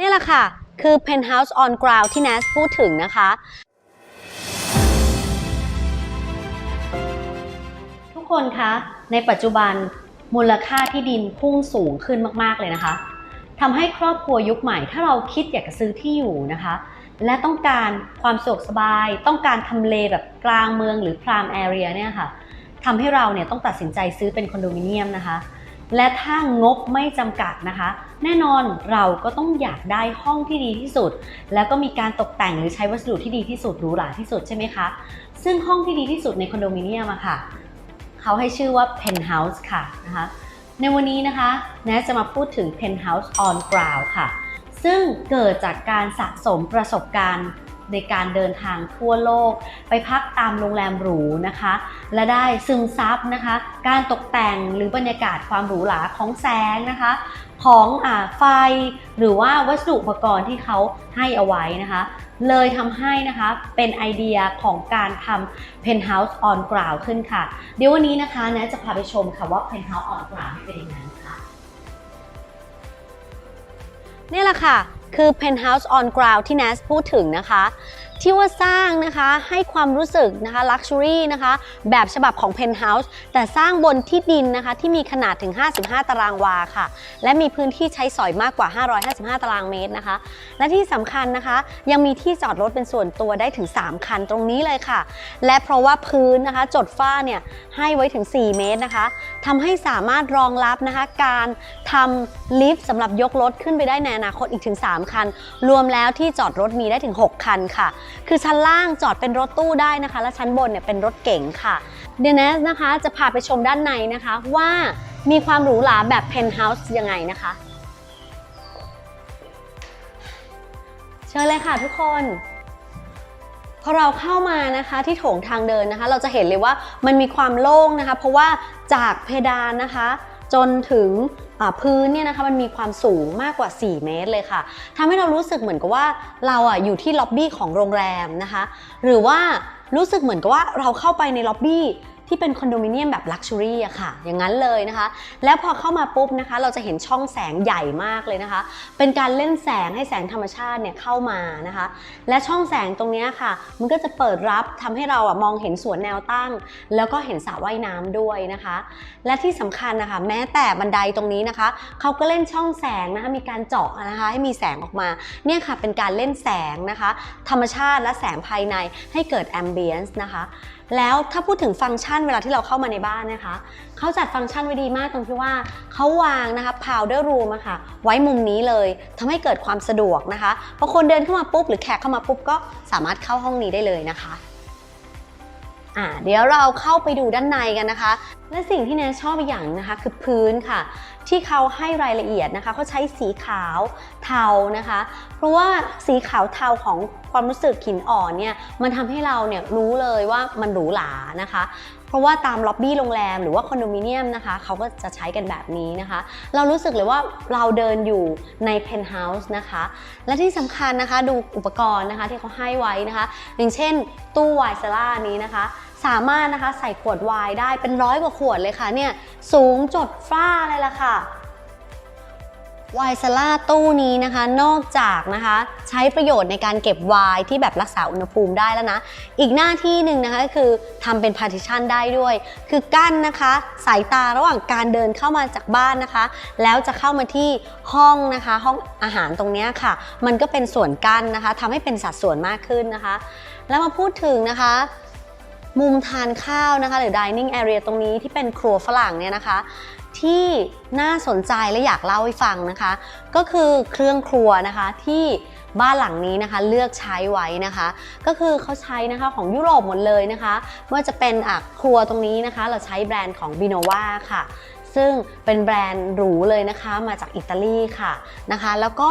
นี่แหละค่ะ คือ Penthouse on Ground ที่ NAS พูดถึงนะคะ ทุกคนคะในปัจจุบันมูลค่าที่ดินพุ่งสูงขึ้นมาก ๆ เลยนะคะทำให้ครอบครัวยุคใหม่ ถ้าเราคิดอยากจะซื้อที่อยู่นะคะ และต้องการความสะดวกสบาย ต้องการทำเลแบบกลางเมืองหรือ prime area เนี่ยค่ะทำให้เราเนี่ยต้องตัดสินใจซื้อเป็นคอนโดมิเนียมนะคะ และถ้างบไม่จำกัดนะคะ แน่นอนเราก็ต้องอยากได้ห้องที่ดีที่สุด แล้วก็มีการตกแต่งหรือใช้วัสดุที่ดีที่สุดหรูหราที่สุดใช่ไหมคะ ซึ่งห้องที่ดีที่สุดในคอนโดมิเนียมอะค่ะ เขาให้ชื่อว่า Penthouse ค่ะนะคะในวันนี้นะคะแนจะมาพูดถึง Penthouse on Ground ค่ะ ซึ่งเกิดจากการสะสมประสบการณ์ ในการเดินทางทั่วโลก ไปพักตามโรงแรมหรูนะคะ และได้ซึมซับนะคะ การตกแต่งหรือบรรยากาศความหรูหราของแสงนะคะ ของอไฟหรือว่าวัสดุอุปกรณ์ที่เขาให้เอาไว้นะคะ เลยทำให้นะคะเป็นไอเดียของการทำ Penthouse on Ground ขึ้นค่ะ เดี๋ยววันนี้นะคะแนะจะพาไปชมค่ะว่า Penthouse on Ground เป็นยังไงค่ะ นี่แหละค่ะ คือ Penthouse on Ground ที่ NAS พูดถึงนะคะ ที่ว่าสร้างนะคะให้ความรู้สึกนะคะ Luxury นะคะแบบฉบับของ Penthouse แต่สร้างบนที่ดินนะคะที่มีขนาดถึง 55 ตารางวาค่ะ และมีพื้นที่ใช้สอยมากกว่า 555 ตารางเมตรนะคะ และที่สำคัญนะคะยังมีที่จอดรถเป็นส่วนตัวได้ถึง 3 คันตรงนี้เลยค่ะ และเพราะว่าพื้นนะคะจดฝ้าเนี่ยให้ไว้ถึง 4 เมตรนะคะทำให้สามารถรองรับนะคะการทำลิฟต์สำหรับยกรถขึ้นไปได้ในอนาคตอีกถึง 3 คัน รวมแล้วที่จอดรถมีได้ถึง 6 คันค่ะคือชั้นล่างจอดเป็นรถตู้ได้นะคะ และชั้นบนเนี่ยเป็นรถเก๋งค่ะ เดนเนสนะคะจะพาไปชมด้านในนะคะว่ามีความหรูหราแบบเพนท์เฮาส์ยังไงนะคะ เชิญเลยค่ะทุกคนพอเราเข้ามานะคะที่โถงทางเดินนะคะ เราจะเห็นเลยว่ามันมีความโล่งนะคะ เพราะว่าจากเพดานนะคะ จนถึง พื้นเนี่ยนะคะมันมีความสูงมากกว่า 4 เมตรเลยค่ะทำให้เรารู้สึกเหมือนกับว่าเราอะอยู่ที่ล็อบบี้ของโรงแรมนะคะ หรือว่ารู้สึกเหมือนกับว่าเราเข้าไปในล็อบบี้ ที่เป็นคอนโดมิเนียมแบบลักชัวรี่อะค่ะ อย่างนั้นเลยนะคะ แล้วพอเข้ามาปุ๊บนะคะ เราจะเห็นช่องแสงใหญ่มากเลยนะคะ เป็นการเล่นแสงให้แสงธรรมชาติเนี่ยเข้ามานะคะ และช่องแสงตรงนี้ค่ะ มันก็จะเปิดรับทำให้เราอะมองเห็นสวนแนวตั้ง แล้วก็เห็นสระว่ายน้ำด้วยนะคะ และที่สำคัญนะคะ แม้แต่บันไดตรงนี้นะคะ เขาก็เล่นช่องแสงนะคะ มีการเจาะนะคะ ให้มีแสงออกมา เนี่ยค่ะ เป็นการเล่นแสงนะคะ ธรรมชาติและแสงภายในให้เกิดแอมเบียนซ์นะคะ แล้วถ้าพูดถึงฟังก์ชันเวลาที่เราเข้ามาในบ้านนะคะ เขาจัดฟังก์ชันไว้ดีมากตรงที่ว่าเขาวางนะคะ powder room อะค่ะ ไว้มุมนี้เลยทำให้เกิดความสะดวกนะคะพอคนเดินเข้ามาปุ๊บหรือแขกเข้ามาปุ๊บก็สามารถเข้าห้องนี้ได้เลยนะคะอ่าเดี๋ยวเราเข้าไปดูด้านในกันนะคะ และสิ่งที่แนนชอบอีกอย่างนะคะ คือพื้นค่ะ ที่เขาให้รายละเอียดนะคะเขาใช้สีขาวเทานะคะ เพราะว่าสีขาวเทาของความรู้สึกหินอ่อนเนี่ยมันทำให้เราเนี่ยรู้เลยว่ามันหรูหรานะคะ เพราะว่าตามล็อบบี้โรงแรมหรือว่าคอนโดมิเนียมนะคะเขาก็จะใช้กันแบบนี้นะคะ เรารู้สึกเลยว่าเราเดินอยู่ในเพนท์เฮาส์นะคะ และที่สำคัญนะคะดูอุปกรณ์นะคะที่เขาให้ไว้นะคะ อย่างเช่นตู้ไวน์เซล่านี้นะคะ สามารถนะคะใส่ขวดไวน์ได้เป็นร้อยกว่าขวดเลยค่ะเนี่ยสูงจดฝ้าเลยล่ะค่ะไวน์ซาร่าตู้นี้นะคะ นอกจากนะคะ ใช้ประโยชน์ในการเก็บไวน์ที่แบบรักษาอุณหภูมิได้แล้วนะ อีกหน้าที่หนึ่งนะคะก็คือทำเป็น partition ได้ด้วย คือกั้นนะคะ สายตาระหว่างการเดินเข้ามาจากบ้านนะคะ แล้วจะเข้ามาที่ห้องนะคะ ห้องอาหารตรงนี้ค่ะ มันก็เป็นส่วนกั้นนะคะทำให้เป็นสัดส่วนมากขึ้นนะคะ แล้วมาพูดถึงนะคะ มุมทานข้าวนะคะ หรือ dining area ตรงนี้ที่เป็นครัวฝรั่งเนี่ยนะคะ ที่น่าสนใจและอยากเล่าให้ฟังนะคะ ก็คือเครื่องครัวนะคะที่บ้านหลังนี้นะคะเลือกใช้ไว้นะคะ ก็คือเขาใช้นะคะของยุโรปหมดเลยนะคะไม่ว่าจะเป็นอะครัวตรงนี้นะคะ เราใช้แบรนด์ของ b i n o v a ค่ะซึ่งเป็นแบรนด์หรูเลยนะคะมาจากอิตาลีค่ะนะคะ แล้วก็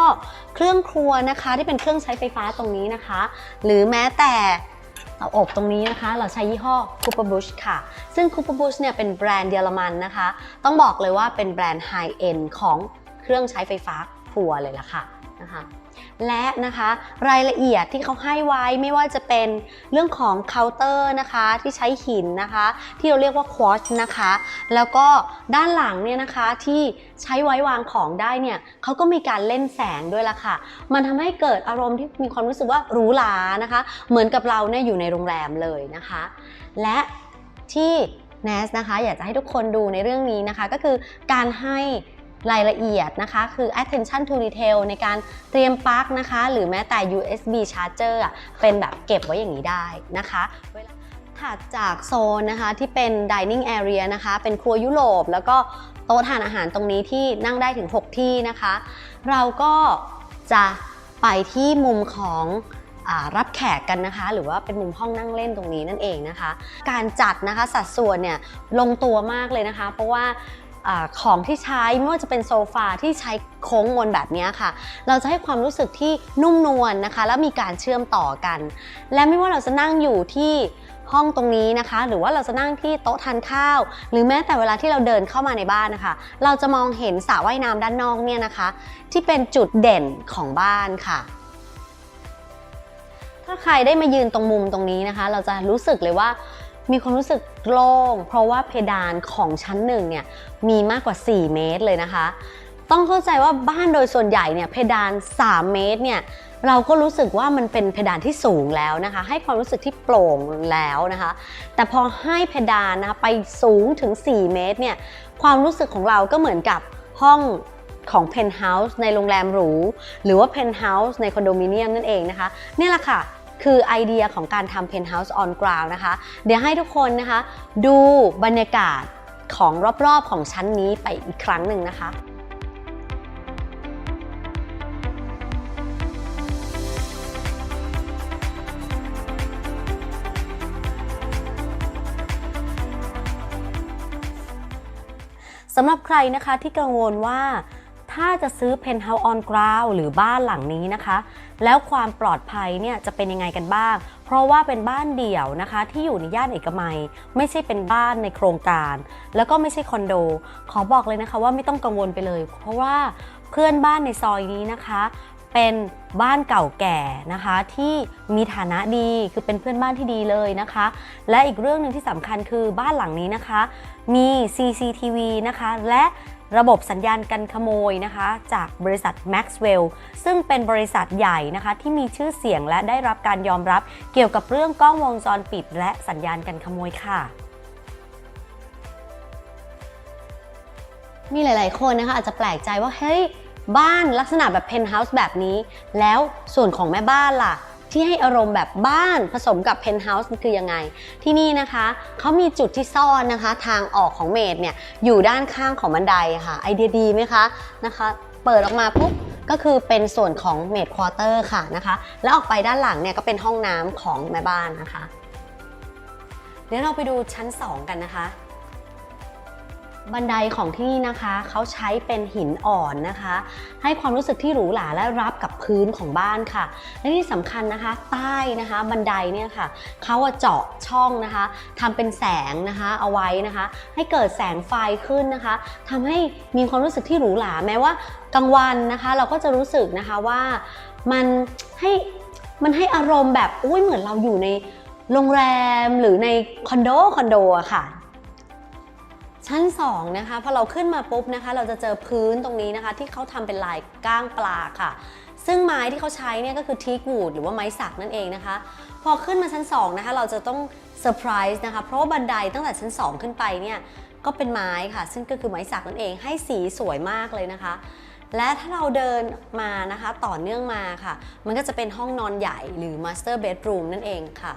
เครื่องครัวนะคะที่เป็นเครื่องใช้ไฟฟ้าตรงนี้นะคะ หรือแม้แต่ เตาอบตรงนี้นะคะ เราใช้ยี่ห้อ Cooper Bush ค่ะ ซึ่ง Cooper Bush เนี่ยเป็นแบรนด์เยอรมันนะคะ ต้องบอกเลยว่าเป็นแบรนด์ไฮเอ็นของเครื่องใช้ไฟฟ้าครัวเลยล่ะค่ะนะคะ และนะคะรายละเอียดที่เขาให้ไว้ไม่ว่าจะเป็นเรื่องของเคาน์เตอร์นะคะที่ใช้หินนะคะ ที่เราเรียกว่าควอชนะคะ แล้วก็ด้านหลังเนี่ยนะคะที่ใช้ไว้วางของได้เนี่ยเขาก็มีการเล่นแสงด้วยล่ะค่ะ มันทำให้เกิดอารมณ์ที่มีความรู้สึกว่าหรูหรานะคะ เหมือนกับเราเนี่ยอยู่ในโรงแรมเลยนะคะ และที่ NAS นะคะอยากจะให้ทุกคนดูในเรื่องนี้นะคะ ก็คือการให้ รายละเอียดนะคะคือ attention to detail ในการเตรียมปลั๊กนะคะ หรือแม้แต่ USB charger เป็นแบบเก็บไว้อย่างนี้ได้นะคะถัดจากโซนนะคะที่เป็น dining area นะคะ เป็นครัวยุโรป แล้วก็โต๊ะทานอาหารตรงนี้ที่นั่งได้ถึง 6 ที่นะคะ เราก็จะไปที่มุมของอรับแขกกันนะคะ หรือว่าเป็นมุมห้องนั่งเล่นตรงนี้นั่นเองนะคะ การจัดนะคะสัดส่วนเนี่ยลงตัวมากเลยนะคะ เพราะว่า อของที่ใช้ไม่ว่าจะเป็นโซฟาที่ใช้โค้งมนแบบนี้ค่ะ เราจะให้ความรู้สึกที่นุ่มนวลนะคะ แล้วมีการเชื่อมต่อกัน และไม่ว่าเราจะนั่งอยู่ที่ห้องตรงนี้นะคะ หรือว่าเราจะนั่งที่โต๊ะทานข้าว หรือแม้แต่เวลาที่เราเดินเข้ามาในบ้านนะคะ เราจะมองเห็นสระว่ายน้ำด้านนอกเนี่ยนะคะ ที่เป็นจุดเด่นของบ้านค่ะ ถ้าใครได้มายืนตรงมุมตรงนี้นะคะ เราจะรู้สึกเลยว่า มีความรู้สึกโล่งเพราะว่าเพดานของชั้นหนึ่งเนี่ยมีมากกว่า 4 เมตรเลยนะคะ ต้องเข้าใจว่าบ้านโดยส่วนใหญ่เนี่ยเพดาน 3 เมตรเนี่ยเราก็รู้สึกว่ามันเป็นเพดานที่สูงแล้วนะคะ ให้ความรู้สึกที่โปร่งแล้วนะคะ แต่พอให้เพดานนะไปสูงถึง 4 เมตรเนี่ยความรู้สึกของเราก็เหมือนกับห้องของเพนท์เฮาส์ในโรงแรมหรู หรือว่าเพนท์เฮาส์ในคอนโดมิเนียมนั่นเองนะคะ นี่แหละค่ะ คือไอเดียของการทำ Penthouse on Ground นะคะ เดี๋ยวให้ทุกคนนะคะ ดูบรรยากาศของรอบๆของชั้นนี้ไปอีกครั้งหนึ่งนะคะสำหรับใครนะคะที่กังวลว่า ถ้าจะซื้อ Penthouse on Ground หรือบ้านหลังนี้นะคะ แล้วความปลอดภัยเนี่ยจะเป็นยังไงกันบ้าง เพราะว่าเป็นบ้านเดี่ยวนะคะ ที่อยู่ในย่านเอกมัย ไม่ใช่เป็นบ้านในโครงการ แล้วก็ไม่ใช่คอนโด ขอบอกเลยนะคะว่าไม่ต้องกังวลไปเลย เพราะว่าเพื่อนบ้านในซอยนี้นะคะ เป็นบ้านเก่าแก่นะคะ ที่มีฐานะดีคือเป็นเพื่อนบ้านที่ดีเลยนะคะ และอีกเรื่องหนึ่งที่สำคัญคือบ้านหลังนี้นะคะ มี CCTV นะคะและ ระบบสัญญาณกันขโมยนะคะ จากบริษัท Maxwell ซึ่งเป็นบริษัทใหญ่นะคะ ที่มีชื่อเสียงและได้รับการยอมรับเกี่ยวกับเรื่องกล้องวงจรปิด และสัญญาณกันขโมยค่ะมีหลาย ๆ คนนะคะอาจจะแปลกใจว่า เฮ้ย บ้านลักษณะแบบเพนท์เฮาส์แบบนี้ แล้วส่วนของแม่บ้านล่ะ ที่ให้อารมณ์แบบบ้านผสมกับเพนท์เฮาส์มันคือยังไง ที่นี่นะคะเขามีจุดที่ซ่อนนะคะ ทางออกของเมดเนี่ยอยู่ด้านข้างของบันไดค่ะ ไอเดียดีไหมคะนะคะ เปิดออกมาปุ๊บก็คือเป็นส่วนของเมดควอเตอร์ค่ะนะคะ แล้วออกไปด้านหลังเนี่ยก็เป็นห้องน้ำของแม่บ้านนะคะ เดี๋ยวเราไปดูชั้น 2 กันนะคะ บันไดของที่นี่นะคะ เขาใช้เป็นหินอ่อนนะคะ ให้ความรู้สึกที่หรูหราและรับกับพื้นของบ้านค่ะ และที่สำคัญนะคะ ใต้นะคะบันไดเนี่ยค่ะเขาเจาะช่องนะคะทำเป็นแสงนะคะเอาไว้นะคะ ให้เกิดแสงไฟขึ้นนะคะทำให้มีความรู้สึกที่หรูหราแม้ว่ากลางวันนะคะ เราก็จะรู้สึกนะคะว่ามันให้มันให้อารมณ์แบบอุ้ยเหมือนเราอยู่ในโรงแรมหรือในคอนโดคอนโดอะค่ะ ชั้น2นะคะพอเราขึ้นมาปุ๊บนะคะ เราจะเจอพื้นตรงนี้นะคะ ที่เขาทำเป็นลายก้างปลาค่ะ ซึ่งไม้ที่เขาใช้เนี่ยก็คือทีกวูดหรือว่าไม้สักนั่นเองนะคะ พอขึ้นมาชั้น2นะคะเราจะต้องเซอร์ไพรส์นะคะ เพราะว่าบันไดตั้งแต่ชั้น 2 ขึ้นไปเนี่ยก็เป็นไม้ค่ะ ซึ่งก็คือไม้สักนั่นเองให้สีสวยมากเลยนะคะ และถ้าเราเดินมานะคะต่อเนื่องมาค่ะ มันก็จะเป็นห้องนอนใหญ่หรือ Master Bedroom นั่นเองค่ะ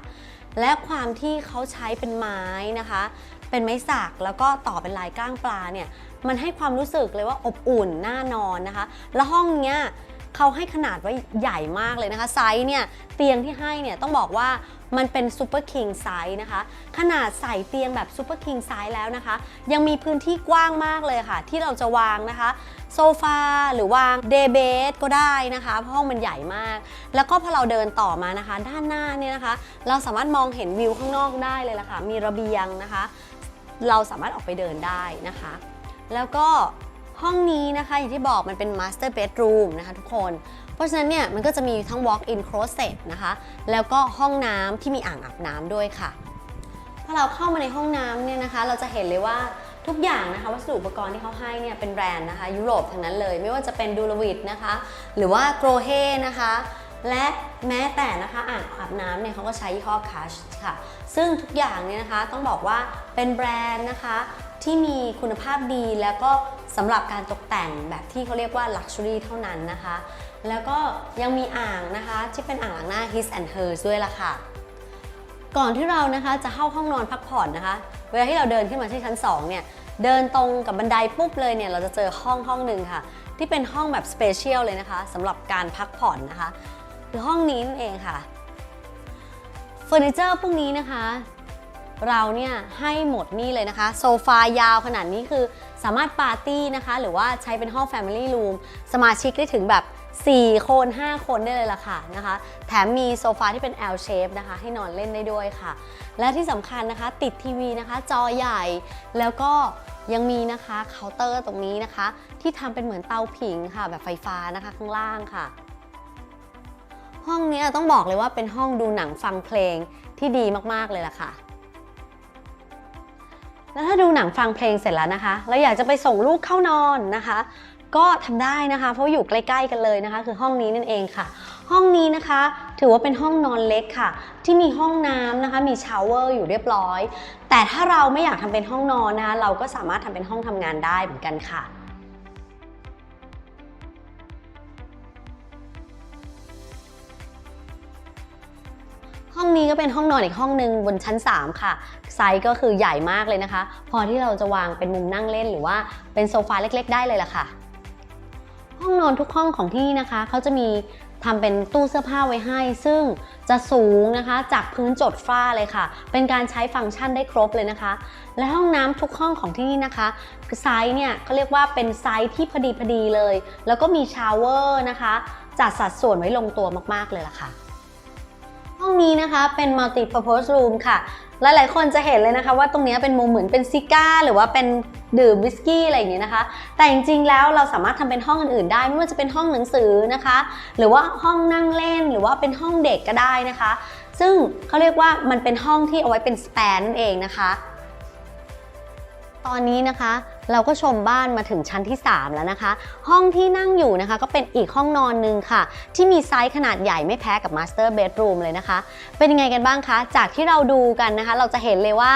และความที่เขาใช้เป็นไม้นะคะ เป็นไม้สักแล้วก็ต่อเป็นลายก้างปลาเนี่ยมันให้ความรู้สึกเลยว่าอบอุ่นน่านอนนะคะ แล้วห้องเนี้ยเขาให้ขนาดไว้ใหญ่มากเลยนะคะ ไซส์เนี่ยเตียงที่ให้เนี่ยต้องบอกว่ามันเป็นซูเปอร์คิงไซส์นะคะ ขนาดใส่เตียงแบบซูเปอร์คิงไซส์แล้วนะคะ ยังมีพื้นที่กว้างมากเลยค่ะ ที่เราจะวางนะคะ โซฟาหรือวางเดย์เบดก็ได้นะคะเพราะห้องมันใหญ่มาก แล้วก็พอเราเดินต่อมานะคะ ด้านหน้าเนี่ยนะคะ เราสามารถมองเห็นวิวข้างนอกได้เลยล่ะค่ะ มีระเบียงนะคะ เราสามารถออกไปเดินได้นะคะ แล้วก็ห้องนี้นะคะอย่างที่บอกมันเป็น master bedroom นะคะทุกคน เพราะฉะนั้นเนี่ยมันก็จะมีทั้ง walk-in closet นะคะ แล้วก็ห้องน้ำที่มีอ่างอาบน้ำด้วยค่ะถ้าเราเข้ามาในห้องน้ำเนี่ยนะคะ เราจะเห็นเลยว่าทุกอย่างนะคะวัสดุอุปกรณ์ที่เขาให้เนี่ยเป็นแบรนด์นะคะ ยุโรปทั้งนั้นเลย ไม่ว่าจะเป็นดูลวิดนะคะ หรือว่าโกรเฮนะคะ และแม้แต่นะคะอ่างอาบน้ำเนี่ยเขาก็ใช้ยี่ห้อคัชค่ะ ซึ่งทุกอย่างเนี่ยนะคะต้องบอกว่าเป็นแบรนด์นะคะที่มีคุณภาพดีแล้วก็สำหรับการตกแต่งแบบที่เขาเรียกว่า Luxury เท่านั้นนะคะ แล้วก็ยังมีอ่างนะคะที่เป็นอ่างล้างหน้า His and Hers ด้วยล่ะค่ะ ก่อนที่เรานะคะจะเข้าห้องนอนพักผ่อนนะคะ เวลาที่เราเดินขึ้นมาที่ชั้น 2 เนี่ย เดินตรงกับบันไดปุ๊บเลยเนี่ย เราจะเจอห้องห้องหนึ่งค่ะ ที่เป็นห้องแบบสเปเชียลเลยนะคะสำหรับการพักผ่อนนะคะ คือห้องนี้นั่นเองค่ะเฟอร์นิเจอร์พวกนี้นะคะ เราเนี่ยให้หมดนี่เลยนะคะ โซฟายาวขนาดนี้คือสามารถปาร์ตี้นะคะ หรือว่าใช้เป็นห้อง Family Room สมาชิกได้ถึงแบบ 4 คน 5 คนได้เลยล่ะค่ะนะคะ แถมมีโซฟาที่เป็น L shape นะคะ ให้นอนเล่นได้ด้วยค่ะ และที่สำคัญนะคะ ติดทีวีนะคะ จอใหญ่แล้วก็ยังมีนะคะเคาน์เตอร์ตรงนี้นะคะ ที่ทำเป็นเหมือนเตาผิงค่ะ แบบไฟฟ้านะคะข้างล่างค่ะ ห้องนี้ต้องบอกเลยว่าเป็นห้องดูหนังฟังเพลงที่ดีมากๆเลยล่ะค่ะ แล้วถ้าดูหนังฟังเพลงเสร็จแล้วนะคะ เราอยากจะไปส่งลูกเข้านอนนะคะ ก็ทำได้นะคะ เพราะอยู่ใกล้ ๆ กันเลยนะคะ คือห้องนี้นั่นเองค่ะ ห้องนี้นะคะ ถือว่าเป็นห้องนอนเล็กค่ะ ที่มีห้องน้ำนะคะ มีชาวเวอร์อยู่เรียบร้อย แต่ถ้าเราไม่อยากทำเป็นห้องนอนนะคะ เราก็สามารถทำเป็นห้องทำงานได้เหมือนกันค่ะ ห้องนี้ก็เป็นห้องนอนอีกห้องหนึ่งบนชั้น 3 ค่ะ ไซส์ก็คือใหญ่มากเลยนะคะ พอที่เราจะวางเป็นมุมนั่งเล่นหรือว่าเป็นโซฟาเล็กๆ ได้เลยล่ะค่ะ ห้องนอนทุกห้องของที่นี่นะคะเขาจะมีทำเป็นตู้เสื้อผ้าไว้ให้ ซึ่งจะสูงนะคะจากพื้นจดฝ้าเลยค่ะ เป็นการใช้ฟังก์ชันได้ครบเลยนะคะ และห้องน้ำทุกห้องของที่นี่นะคะไซส์เนี่ยเขาเรียกว่าเป็นไซส์ที่พอดีพอดีเลย แล้วก็มีชาวเวอร์นะคะ จัดสัดส่วนไว้ลงตัวมากๆเลยล่ะค่ะ ห้องนี้นะคะเป็น multi purpose room ค่ะ หลายๆ คนจะเห็นเลยนะคะว่าตรงนี้เป็นมุมเหมือนเป็นซิก้า หรือว่าเป็นดื่มวิสกี้อะไรอย่างเงี้ยนะคะ แต่จริงๆ แล้วเราสามารถทำเป็นห้องอื่นๆ ได้ ไม่ว่าจะเป็นห้องหนังสือนะคะ หรือว่าห้องนั่งเล่น หรือว่าเป็นห้องเด็กก็ได้นะคะ ซึ่งเขาเรียกว่ามันเป็นห้องที่เอาไว้เป็นสแปนนั่นเองนะคะ ตอนนี้นะคะ เราก็ชมบ้านมาถึงชั้นที่ 3 แล้วนะคะ ห้องที่นั่งอยู่นะคะ ก็เป็นอีกห้องนอนหนึ่งค่ะ ที่มีไซส์ขนาดใหญ่ไม่แพ้กับ Master Bedroom เลยนะคะ เป็นยังไงกันบ้างคะ จากที่เราดูกันนะคะ เราจะเห็นเลยว่า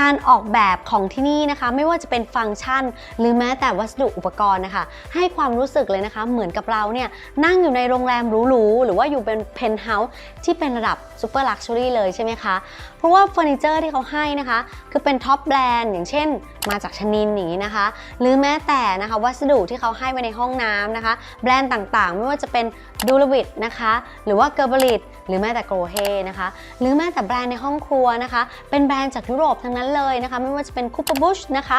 การออกแบบของที่นี่นะคะ ไม่ว่าจะเป็นฟังก์ชัน หรือแม้แต่วัสดุอุปกรณ์นะคะ ให้ความรู้สึกเลยนะคะ เหมือนกับเราเนี่ยนั่งอยู่ในโรงแรมหรูๆหรือว่าอยู่เป็นเพนท์เฮาส์ที่เป็นระดับซูเปอร์ลักชัวรี่เลยใช่ไหมคะ เพราะว่าเฟอร์นิเจอร์ที่เขาให้นะคะ คือเป็นท็อปแบรนด์อย่างเช่น มาจากชนินอย่างนี้นะคะ หรือแม้แต่นะคะวัสดุที่เขาให้ไว้ในห้องน้ำนะคะ แบรนด์ต่างๆ ไม่ว่าจะเป็นดูลวิดนะคะ หรือว่าเกอร์บริตหรือแม้แต่โกรเฮนะคะ หรือแม้แต่แบรนด์ในห้องครัวนะคะ เป็นแบรนด์จากยุโรปทั้งนั้นเลยนะคะ ไม่ว่าจะเป็นคูเปอร์บุชนะคะ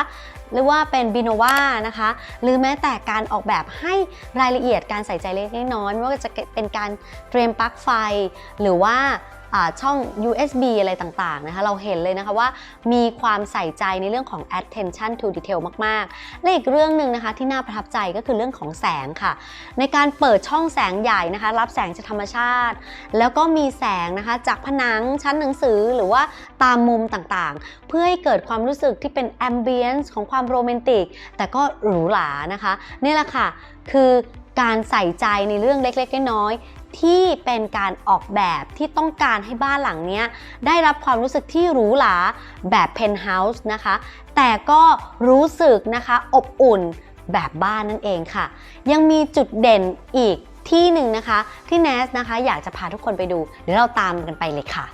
หรือว่าเป็นบิโนวานะคะ หรือแม้แต่การออกแบบให้รายละเอียดการใส่ใจเล็กน้อยไม่ว่าจะเป็นการเตรียมปลั๊กไฟ หรือว่า ช่อง USB อะไรต่างๆนะคะเราเห็นเลยนะคะว่ามีความใส่ใจในเรื่องของ attention to detail มากๆ และอีกเรื่องหนึ่งนะคะที่น่าประทับใจก็คือเรื่องของแสงค่ะ ในการเปิดช่องแสงใหญ่นะคะ รับแสงจากธรรมชาติ แล้วก็มีแสงนะคะจากผนังชั้นหนังสือหรือว่าตามมุมต่างๆ เพื่อให้เกิดความรู้สึกที่เป็น ambience ของความโรแมนติก แต่ก็หรูหรานะคะ นี่แหละค่ะ คือการใส่ใจในเรื่องเล็กๆน้อยๆ ที่เป็นการออกแบบที่ต้องการให้บ้านหลังนี้ได้รับความรู้สึกที่หรูหราแบบเพนท์เฮาส์นะคะ แต่ก็รู้สึกนะคะอบอุ่นแบบบ้านนั่นเองค่ะ ยังมีจุดเด่นอีกที่หนึ่งนะคะ ที่เนสนะคะ อยากจะพาทุกคนไปดู เดี๋ยวเราตามกันไปเลยค่ะ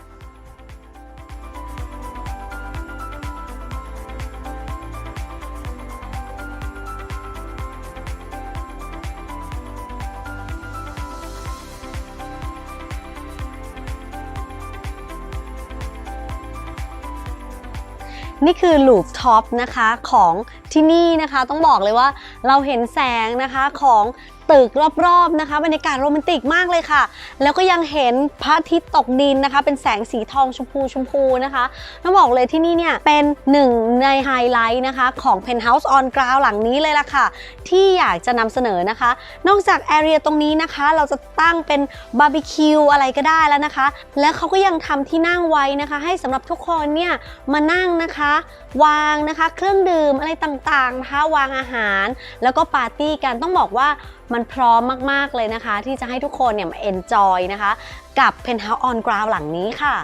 นี่คือลูปท็อปนะคะของที่นี่นะคะ ต้องบอกเลยว่าเราเห็นแสงนะคะของ ตึกรอบๆนะคะบรรยากาศโรแมนติกมากเลยค่ะ แล้วก็ยังเห็นพระอาทิตย์ตกดินนะคะ เป็นแสงสีทองชมพูชมพูนะคะต้องบอกเลยที่นี่เนี่ยเป็นหนึ่งในไฮไลท์นะคะของ Penthouse on Ground หลังนี้เลยล่ะค่ะ ที่อยากจะนำเสนอนะคะ นอกจากแอเรียตรงนี้นะคะ เราจะตั้งเป็นบาร์บีคิวอะไรก็ได้แล้วนะคะ และเขาก็ยังทำที่นั่งไว้นะคะ ให้สำหรับทุกคนเนี่ยมานั่งนะคะวางนะคะ เครื่องดื่มอะไรต่างๆนะคะวางอาหาร แล้วก็ปาร์ตี้กันต้องบอกว่ามันพร้อมมากๆเลยนะคะ ที่จะให้ทุกคนเนี่ยมาเอนจอยนะคะ กับ Penthouse on Ground หลังนี้ค่ะ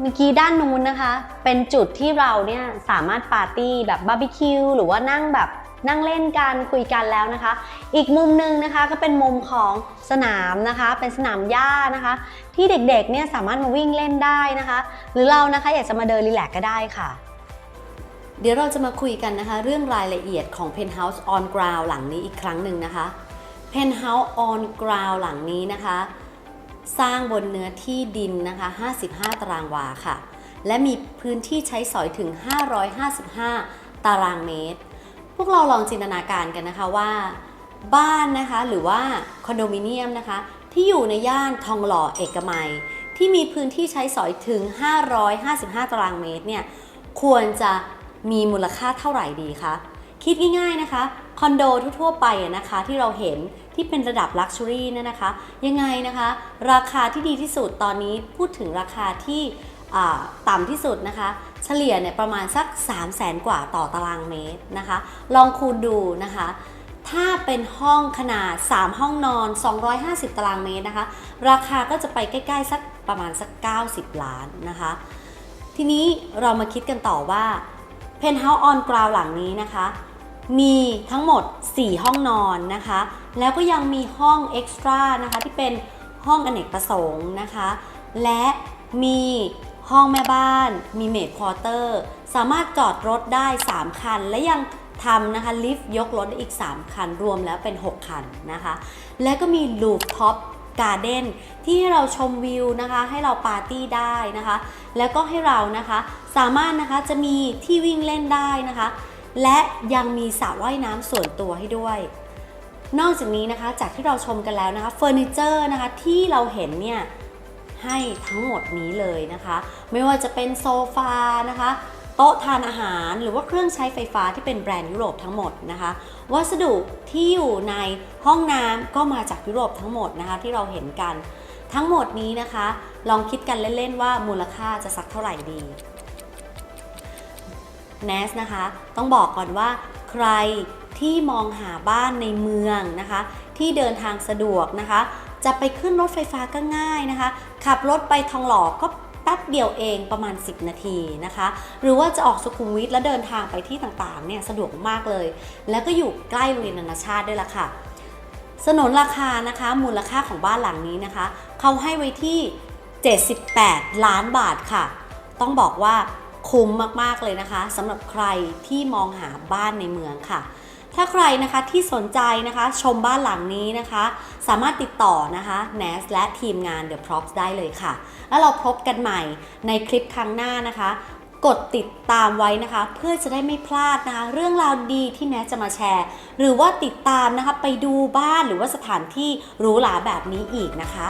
เมื่อกี้ด้านนู้นนะคะ เป็นจุดที่เราเนี่ยสามารถปาร์ตี้แบบบาร์บีคิวหรือว่านั่งแบบ นั่งเล่นกันคุยกันแล้วนะคะ อีกมุมหนึ่งนะคะก็เป็นมุมของสนามนะคะ เป็นสนามหญ้านะคะ ที่เด็กๆเนี่ยสามารถมาวิ่งเล่นได้นะคะ หรือเรานะคะอยากจะมาเดินรีแลกก็ได้ค่ะ เดี๋ยวเราจะมาคุยกันนะคะ เรื่องรายละเอียดของ Penthouse on Ground หลังนี้อีกครั้งหนึ่งนะคะ Penthouse on Ground หลังนี้นะคะ สร้างบนเนื้อที่ดินนะคะ 55 ตารางวาค่ะ และมีพื้นที่ใช้สอยถึง 555 ตารางเมตร วกเราลองจินตนาการกันนะคะว่า บ้านนะคะหรือว่าคอนโดมิเนียมนะคะ ที่อยู่ในย่านทองหล่อเอกมัย ที่มีพื้นที่ใช้สอยถึง 555 ตารางเมตรเนี่ยควรจะมีมูลค่าเท่าไหร่ดีคะคิดง่ายๆนะคะคอนโดทั่วๆไปนะคะที่เราเห็นที่เป็นระดับลักชัวรี่เนี่ยนะคะ ยังไงนะคะ ราคาที่ดีที่สุดตอนนี้พูดถึงราคาที่ต่ำที่สุดนะคะ ฉลี่ยเนี่ยประมาณสัก 3 0 0แสนกว่าต่อตารางเมตรนะคะ ลองคูณดูนะคะ ถ้าเป็นห้องขนาด 3 ห้องนอน 250 ตารางเมตรนะคะ ราคาก็จะไปใกล้ๆสักประมาณสัก 90 ล้านนะคะ ทีนี้เรามาคิดกันต่อว่า Penthouse on Ground หลังนี้นะคะ มีทั้งหมด 4 ห้องนอนนะคะ แล้วก็ยังมีห้องเอ็กซ์ตร้านะคะที่เป็นห้องอเนกประสงค์นะคะ และมี ห้องแม่บ้านมีเมดควอเตอร์สามารถจอดรถได้ 3 คัน และยังทำนะคะลิฟต์ยกรถได้อีก 3 คัน รวมแล้วเป็น 6 คันนะคะ และก็มีลูฟท็อปการ์เด้นที่ให้เราชมวิวนะคะ ให้เราปาร์ตี้ได้นะคะ แล้วก็ให้เรานะคะ สามารถนะคะจะมีที่วิ่งเล่นได้นะคะ และยังมีสระว่ายน้ำส่วนตัวให้ด้วย นอกจากนี้นะคะจากที่เราชมกันแล้วนะคะเฟอร์นิเจอร์นะคะที่เราเห็นเนี่ย ให้ทั้งหมดนี้เลยนะคะ ไม่ว่าจะเป็นโซฟานะคะโต๊ะทานอาหารหรือว่าเครื่องใช้ไฟฟ้าที่เป็นแบรนด์ยุโรปทั้งหมดนะคะ วัสดุที่อยู่ในห้องน้ำก็มาจากยุโรปทั้งหมดนะคะที่เราเห็นกัน ทั้งหมดนี้นะคะ ลองคิดกันเล่นๆว่ามูลค่าจะสักเท่าไหร่ดี n a s นะคะ ต้องบอกก่อนว่าใครที่มองหาบ้านในเมืองนะคะ ที่เดินทางสะดวกนะคะ จะไปขึ้นรถไฟฟ้าก็ง่ายนะคะ ขับรถไปทองหล่อก็แป๊บเดียวเองประมาณ 10 นาทีนะคะ หรือว่าจะออกสุขุมวิทแล้วเดินทางไปที่ต่างๆเนี่ยสะดวกมากเลย แล้วก็อยู่ใกล้โรงเรียนนานาชาติด้วยล่ะค่ะสนนราคานะคะ มูลค่าของบ้านหลังนี้นะคะ เขาให้ไว้ที่ 78 ล้านบาทค่ะ ต้องบอกว่าคุ้มมากๆเลยนะคะสำหรับใครที่มองหาบ้านในเมืองค่ะ ถ้าใครนะคะที่สนใจนะคะชมบ้านหลังนี้นะคะ สามารถติดต่อนะคะ NAS และทีมงาน The Props ได้เลยค่ะ แล้วเราพบกันใหม่ในคลิปครั้งหน้านะคะ กดติดตามไว้นะคะ เพื่อจะได้ไม่พลาดนะคะ เรื่องราวดีที่แนทจะมาแชร์ หรือว่าติดตามนะคะไปดูบ้านหรือว่าสถานที่หรูหราแบบนี้อีกนะคะ